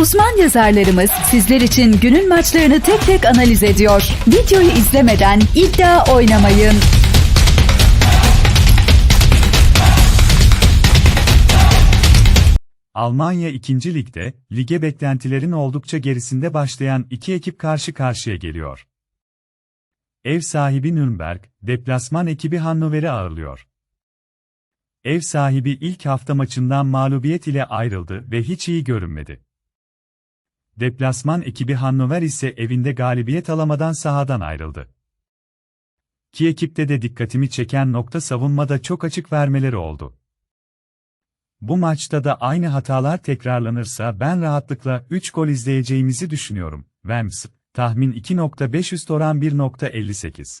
Uzman yazarlarımız sizler için günün maçlarını tek tek analiz ediyor. Videoyu izlemeden iddia oynamayın. Almanya 2. Lig'de, lige beklentilerin oldukça gerisinde başlayan iki ekip karşı karşıya geliyor. Ev sahibi Nürnberg, deplasman ekibi Hannover'i ağırlıyor. Ev sahibi ilk hafta maçından mağlubiyet ile ayrıldı ve hiç iyi görünmedi. Deplasman ekibi Hannover ise evinde galibiyet alamadan sahadan ayrıldı. Ki ekipte de dikkatimi çeken nokta savunmada çok açık vermeleri oldu. Bu maçta da aynı hatalar tekrarlanırsa ben rahatlıkla 3 gol izleyeceğimizi düşünüyorum. Vems, tahmin 2.5 üst oran 1.58.